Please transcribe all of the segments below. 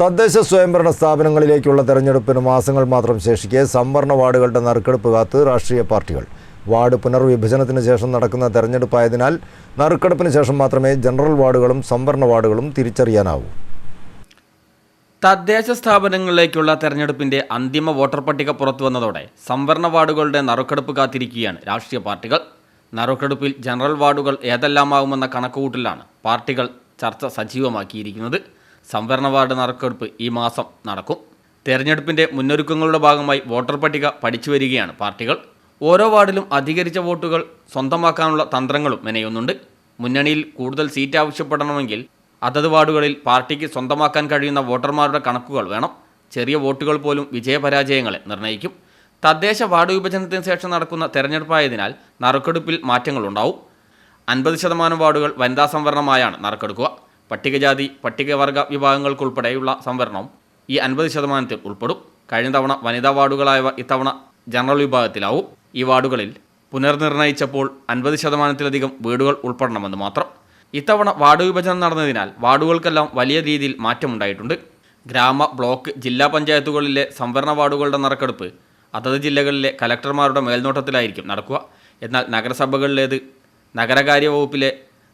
തദ്ദേശ സ്വയംഭരണ സ്ഥാപനങ്ങളിലേക്കുള്ള തെരഞ്ഞെടുപ്പിന് മാസങ്ങൾ മാത്രം ശേഷിക്കെ സംവരണ വാർഡുകളുടെ നറുക്കെടുപ്പ് കാത്ത് രാഷ്ട്രീയ പാർട്ടികൾ. വാർഡ് പുനർവിഭജനത്തിന് ശേഷം നടക്കുന്ന തെരഞ്ഞെടുപ്പായതിനാൽ നറുക്കെടുപ്പിന് ശേഷം മാത്രമേ ജനറൽ വാർഡുകളും സംവരണ വാർഡുകളും തിരിച്ചറിയാനാവൂ. തദ്ദേശ സ്ഥാപനങ്ങളിലേക്കുള്ള തെരഞ്ഞെടുപ്പിന്റെ അന്തിമ വോട്ടർ പട്ടിക പുറത്തു വന്നതോടെ സംവരണ വാർഡുകളുടെ നറുക്കെടുപ്പ് കാത്തിരിക്കുകയാണ് രാഷ്ട്രീയ പാർട്ടികൾ. നറുക്കെടുപ്പിൽ ജനറൽ വാർഡുകൾ ഏതെല്ലാമാകുമെന്ന കണക്കുകൂട്ടിലാണ് പാർട്ടികൾ ചർച്ച സജീവമാക്കിയിരിക്കുന്നത്. സംവരണ വാർഡ് നറുക്കെടുപ്പ് ഈ മാസം നടക്കും. തെരഞ്ഞെടുപ്പിന്റെ മുന്നൊരുക്കങ്ങളുടെ ഭാഗമായി വോട്ടർ പട്ടിക പഠിച്ചു വരികയാണ് പാർട്ടികൾ. ഓരോ വാർഡിലും അധികരിച്ച വോട്ടുകൾ സ്വന്തമാക്കാനുള്ള തന്ത്രങ്ങളും മെനയുന്നുണ്ട്. മുന്നണിയിൽ കൂടുതൽ സീറ്റ് ആവശ്യപ്പെടണമെങ്കിൽ അതത് വാർഡുകളിൽ പാർട്ടിക്ക് സ്വന്തമാക്കാൻ കഴിയുന്ന വോട്ടർമാരുടെ കണക്കുകൾ വേണം. ചെറിയ വോട്ടുകൾ പോലും വിജയപരാജയങ്ങളെ നിർണയിക്കും തദ്ദേശ വാർഡ് വിഭജനത്തിന് ശേഷം നടക്കുന്ന തെരഞ്ഞെടുപ്പായതിനാൽ നറുക്കെടുപ്പിൽ മാറ്റങ്ങളുണ്ടാവും. അൻപത് ശതമാനം വാർഡുകൾ വനിതാ സംവരണമായാണ് നറുക്കെടുക്കുക. പട്ടികജാതി പട്ടികവർഗ വിഭാഗങ്ങൾക്കുൾപ്പെടെയുള്ള സംവരണം ഈ അൻപത് ശതമാനത്തിൽ ഉൾപ്പെടും. കഴിഞ്ഞ തവണ വനിതാ വാർഡുകളായവ ഇത്തവണ ജനറൽ വിഭാഗത്തിലാവും. ഈ വാർഡുകളിൽ പുനർനിർണയിച്ചപ്പോൾ അൻപത് ശതമാനത്തിലധികം വീടുകൾ ഉൾപ്പെടണമെന്ന് മാത്രം. ഇത്തവണ വാർഡ് വിഭജനം നടന്നതിനാൽ വാർഡുകൾക്കെല്ലാം വലിയ രീതിയിൽ മാറ്റമുണ്ടായിട്ടുണ്ട്. ഗ്രാമ ബ്ലോക്ക് ജില്ലാ പഞ്ചായത്തുകളിലെ സംവരണ വാർഡുകളുടെ നറുക്കെടുപ്പ് അതത് ജില്ലകളിലെ കലക്ടർമാരുടെ മേൽനോട്ടത്തിലായിരിക്കും നടക്കുക. എന്നാൽ നഗരസഭകളിലേത് നഗരകാര്യ വകുപ്പിലെ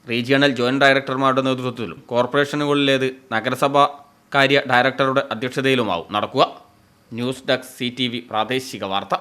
റീജിയണൽ ജോയിന്റ് ഡയറക്ടർമാരുടെ നേതൃത്വത്തിലും കോർപ്പറേഷനുകളിലേത് നഗരസഭാ കാര്യ ഡയറക്ടറുടെ അധ്യക്ഷതയിലുമാവും. നടക്കുക. ന്യൂസ് ഡെസ്ക് സി പ്രാദേശിക വാർത്ത.